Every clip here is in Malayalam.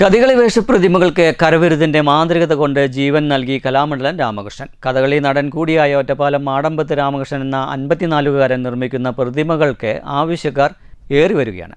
കഥകളി വേഷപ്രതിമകൾക്ക് കരവിരുതിന്റെ മാന്ത്രികത കൊണ്ട് ജീവൻ നൽകി കലാമണ്ഡലം രാമകൃഷ്ണൻ. കഥകളി നടൻ കൂടിയായ ഒറ്റപ്പാലം മാടമ്പത്ത് രാമകൃഷ്ണൻ എന്ന അൻപത്തിനാലുകാരൻ നിർമ്മിക്കുന്ന പ്രതിമകൾക്ക് ആവശ്യക്കാർ ഏറി വരികയാണ്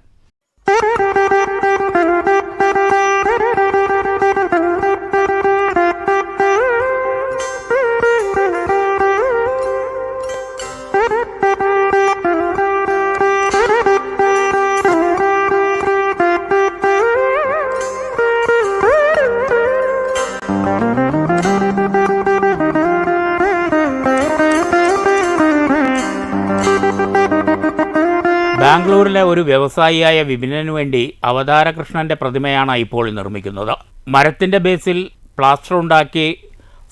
ബാംഗ്ലൂരിലെ ഒരു വ്യവസായിയായ വിപിനു വേണ്ടി അവതാരകൃഷ്ണന്റെ പ്രതിമയാണ് ഇപ്പോൾ നിർമ്മിക്കുന്നത്. മരത്തിന്റെ ബേസിൽ പ്ലാസ്റ്റർ ഉണ്ടാക്കി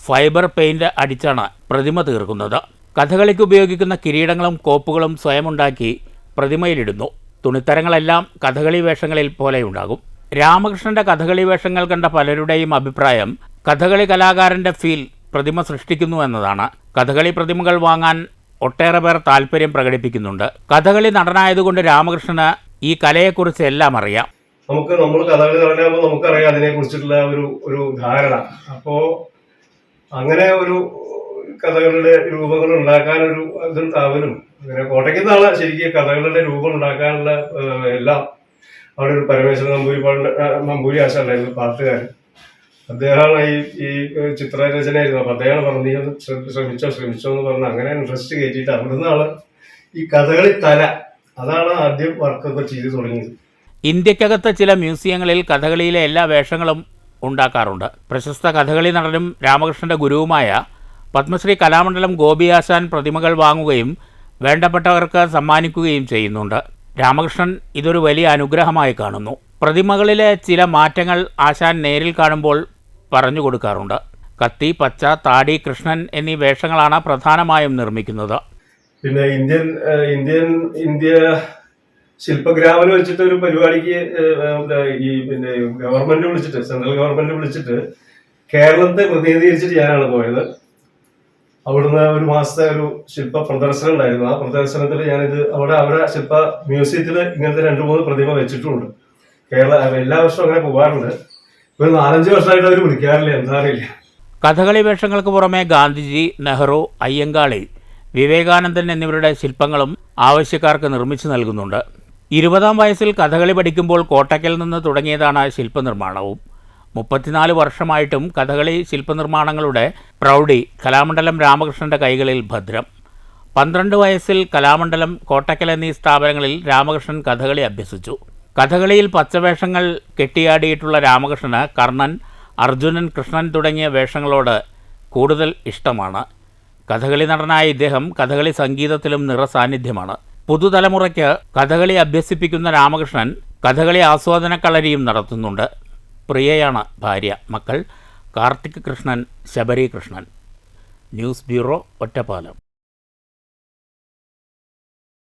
ഫൈബർ പെയിന്റ് അടിച്ചാണ് പ്രതിമ തീർക്കുന്നത്. കഥകളിക്ക് ഉപയോഗിക്കുന്ന കിരീടങ്ങളും കോപ്പുകളും സ്വയം ഉണ്ടാക്കി പ്രതിമയിലിടുന്നു. തുണിത്തരങ്ങളെല്ലാം കഥകളി വേഷങ്ങളിൽ പോലെയുണ്ടാകും രാമകൃഷ്ണന്റെ കഥകളി വേഷങ്ങൾ കണ്ട പലരുടെയും അഭിപ്രായം കഥകളി കലാകാരന്റെ ഫീൽ പ്രതിമ സൃഷ്ടിക്കുന്നു എന്നതാണ്. കഥകളി പ്രതിമകൾ വാങ്ങാൻ ഒട്ടേറെ പേർ താല്പര്യം പ്രകടിപ്പിക്കുന്നുണ്ട്. കഥകളി നടനായതുകൊണ്ട് രാമകൃഷ്ണന് ഈ കലയെക്കുറിച്ച് എല്ലാം അറിയാം. നമുക്ക് നമ്മൾ കഥകളി നടനാകുമ്പോൾ നമുക്കറിയാം അതിനെ കുറിച്ചിട്ടുള്ള ഒരു ഒരു ധാരണ. അപ്പോ അങ്ങനെ ഒരു കഥകളുടെ രൂപങ്ങൾ ഉണ്ടാക്കാനൊരു ഇതും അവനും അങ്ങനെ കോട്ടയ്ക്ക് നിന്നാണ് ശരിക്കും കഥകളുടെ രൂപം ഉണ്ടാക്കാനുള്ള എല്ലാം. അവിടെ ഒരു പരമേശ്വരൻ നമ്പൂരി നമ്പൂരി നമ്പൂരി ആശാണ്ടായിരുന്നു പാട്ടുകാരൻ. അദ്ദേഹമാണ് ഈ ഈ ചിത്രരചനയായിരുന്നു. അപ്പൊ അദ്ദേഹം പറഞ്ഞു ശ്രമിച്ചോ ശ്രമിച്ചോ എന്ന് പറഞ്ഞു അങ്ങനെ ഇൻട്രസ്റ്റ് കയറ്റിയിട്ട് അവിടുന്നാണ് ഈ കഥകളി തല. അതാണ് ആദ്യം വർക്കൊക്കെ ചെയ്ത് തുടങ്ങിയത്. ഇന്ത്യക്കകത്തെ ചില മ്യൂസിയങ്ങളിൽ കഥകളിയിലെ എല്ലാ വേഷങ്ങളും ഉണ്ടാക്കാറുണ്ട്. പ്രശസ്ത കഥകളി നടനും രാമകൃഷ്ണന്റെ ഗുരുവുമായ പത്മശ്രീ കലാമണ്ഡലം ഗോപിയാശാൻ പ്രതിമകൾ വാങ്ങുകയും വേണ്ടപ്പെട്ടവർക്ക് സമ്മാനിക്കുകയും ചെയ്യുന്നുണ്ട്. രാമകൃഷ്ണൻ ഇതൊരു വലിയ അനുഗ്രഹമായി കാണുന്നു. പ്രതിമകളിലെ ചില മാറ്റങ്ങൾ ആശാൻ നേരിൽ കാണുമ്പോൾ പറഞ്ഞു കൊടുക്കാറുണ്ട്. കത്തി പച്ച താടി കൃഷ്ണൻ എന്നീ വേഷങ്ങളാണ് പ്രധാനമായും നിർമ്മിക്കുന്നത്. പിന്നെ ഇന്ത്യൻ ഇന്ത്യൻ ഇന്ത്യ ശില്പഗ്രാമം വെച്ചിട്ട് ഒരു പരിപാടിക്ക് ഈ പിന്നെ ഗവൺമെന്റ് വിളിച്ചിട്ട് സെൻട്രൽ ഗവൺമെന്റ് വിളിച്ചിട്ട് കേരളത്തെ പ്രതിനിധീകരിച്ചിട്ട് ഞാനാണ് പോയത്. അവിടുന്ന് ഒരു മാസത്തെ ഒരു ശില്പ പ്രദർശനം ഉണ്ടായിരുന്നു. ആ പ്രദർശനത്തിൽ ഞാനിത് അവിടെ അവിടെ ശില്പ മ്യൂസിയത്തിൽ ഇങ്ങനത്തെ രണ്ട് മൂന്ന് പ്രതിമ വെച്ചിട്ടുമുണ്ട് കേരള എല്ലാ വർഷവും അങ്ങനെ പോകാറുണ്ട്. ഒരു വർഷമായിട്ട് അവർ വിളിക്കാറില്ല എന്താ അറിയില്ല. കഥകളി വേഷങ്ങൾക്ക് പുറമെ ഗാന്ധിജി നെഹ്റു അയ്യങ്കാളി വിവേകാനന്ദൻ എന്നിവരുടെ ശില്പങ്ങളും ആവശ്യക്കാർക്ക് നിർമ്മിച്ചു നൽകുന്നുണ്ട്. ഇരുപതാം വയസ്സിൽ കഥകളി പഠിക്കുമ്പോൾ കോട്ടയ്ക്കൽ നിന്ന് തുടങ്ങിയതാണ് ശില്പനിർമ്മാണവും. മുപ്പത്തിനാല് വർഷമായിട്ടും കഥകളി ശില്പനിർമ്മാണങ്ങളുടെ പ്രൗഢി കലാമണ്ഡലം രാമകൃഷ്ണന്റെ കൈകളിൽ ഭദ്രം. പന്ത്രണ്ട് വയസ്സിൽ കലാമണ്ഡലം കോട്ടയ്ക്കൽ എന്നീ സ്ഥാപനങ്ങളിൽ രാമകൃഷ്ണൻ കഥകളി അഭ്യസിച്ചു. കഥകളിയിൽ പച്ചവേഷങ്ങൾ കെട്ടിയാടിയിട്ടുള്ള രാമകൃഷ്ണന് കർണൻ അർജുനൻ കൃഷ്ണൻ തുടങ്ങിയ വേഷങ്ങളോട് കൂടുതൽ ഇഷ്ടമാണ്. കഥകളി നടനായ ഇദ്ദേഹം കഥകളി സംഗീതത്തിലും നിറസാന്നിധ്യമാണ് പുതുതലമുറയ്ക്ക് കഥകളി അഭ്യസിപ്പിക്കുന്ന രാമകൃഷ്ണൻ കഥകളി ആസ്വാദന കളരിയും നടത്തുന്നുണ്ട്. പ്രിയയാണ് ഭാര്യ മക്കൾ Karthik Krishnan Sabari Krishnan. News bureau Ottapalam.